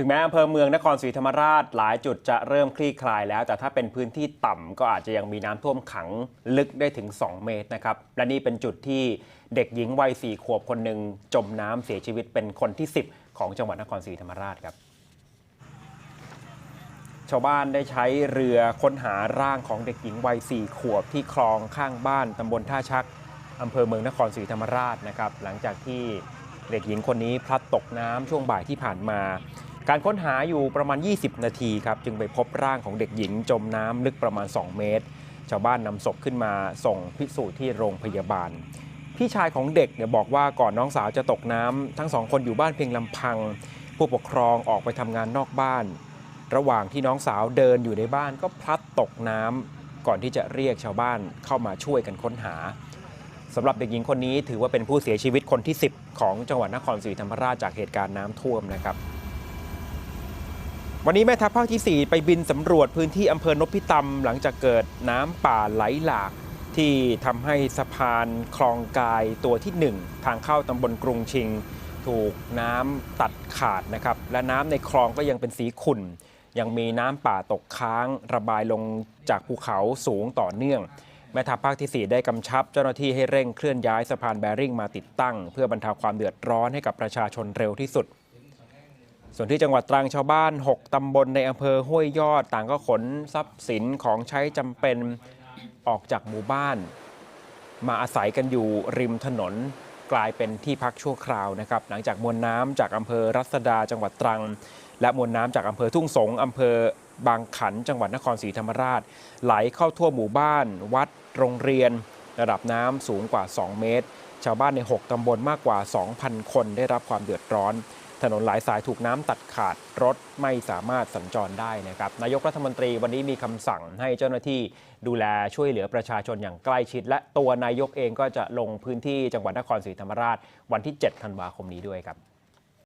ถึงแม้อำเภอเมืองนครศรีธรรมราชหลายจุดจะเริ่มคลี่คลายแล้ว แต่ถ้าเป็นพื้นที่ต่ำก็อาจจะยังมีน้ำท่วมขังลึกได้ถึง 2 เมตรนะครับ และนี่เป็นจุดที่เด็กหญิงวัย4ขวบคนหนึ่งจมน้ำเสียชีวิตเป็นคนที่ 10 ของจังหวัดนครศรีธรรมราชครับ ชาวบ้านได้ใช้เรือค้นหาร่างของเด็กหญิงวัย4ขวบที่คลองข้างบ้านตำบลท่าชักอำเภอเมืองนครศรีธรรมราชนะครับ หลังจากที่เด็กหญิงคนนี้พลัดตกน้ำช่วงบ่ายที่ผ่านมา การค้นหาอยู่ประมาณ 20 นาทีครับ จึงไปพบร่างของเด็กหญิงจมน้ำลึกประมาณ 2 เมตร ชาวบ้านนำศพขึ้นมาส่งพิสูจน์ที่โรงพยาบาล พี่ชายของเด็กเนี่ยบอกว่าก่อนน้องสาวจะตกน้ำทั้งสองคนอยู่บ้านเพียงลำพัง ผู้ปกครองออกไปทำงานนอกบ้าน ระหว่างที่น้องสาวเดินอยู่ในบ้านก็พลัดตกน้ำก่อนที่จะเรียกชาวบ้านเข้ามาช่วยกันค้นหาสำหรับเด็กหญิงคนนี้ถือว่าเป็นผู้เสียชีวิตคนที่ 10 ของจังหวัดนครศรีธรรมราชจากเหตุการณ์น้ำท่วมนะครับ วันนี้แม่ทัพภาคที่ 4 ไปบินสำรวจพื้นที่อำเภอนพิตำหลังจากเกิดน้ำป่าไหลหลาก ที่ทำให้สะพานคลองกายตัวที่ 1 ทางเข้าตำบลกรุงชิง ถูกน้ำตัดขาดนะครับ และน้ำในคลองก็ยังเป็นสีขุ่น ยังมีน้ำป่าตกค้าง ระบายลงจากภูเขาสูงต่อเนื่อง แม่ทัพภาคที่ 4 ได้กำชับ เจ้าหน้าที่ให้เร่งเคลื่อนย้ายสะพานแบริ่งมาติดตั้ง เพื่อบรรเทาความเดือดร้อนให้กับประชาชนเร็วที่สุด ส่วนที่จังหวัดตรังชาวบ้าน 6 ตำบลในอำเภอห้วยยอด ต่างก็ขนทรัพย์สินของใช้จำเป็นออกจากหมู่บ้าน มาอาศัยกันอยู่ริมถนนกลายเป็นที่พักชั่วคราวนะครับ หลังจากมวลน้ำจากอำเภอรัศดาจังหวัดตรัง และมวลน้ำจากอำเภอทุ่งสงอำเภอบางขัน จังหวัดนครศรีธรรมราช ไหลเข้าทั่วหมู่บ้าน วัด โรงเรียน ระดับน้ำสูงกว่า 2 เมตร ชาวบ้านใน 6 ตำบลมากกว่า 2,000 คนได้รับความเดือดร้อน ถนนหลายสายถูกน้ำตัดขาดรถไม่สามารถสัญจรได้นะครับนายกรัฐมนตรีวันนี้มีคำสั่งให้เจ้าหน้าที่ดูแลช่วยเหลือประชาชนอย่างใกล้ชิด และตัวนายกเองก็จะลงพื้นที่จังหวัดนครศรีธรรมราชวันที่ 7 ธันวาคมนี้ด้วยครับ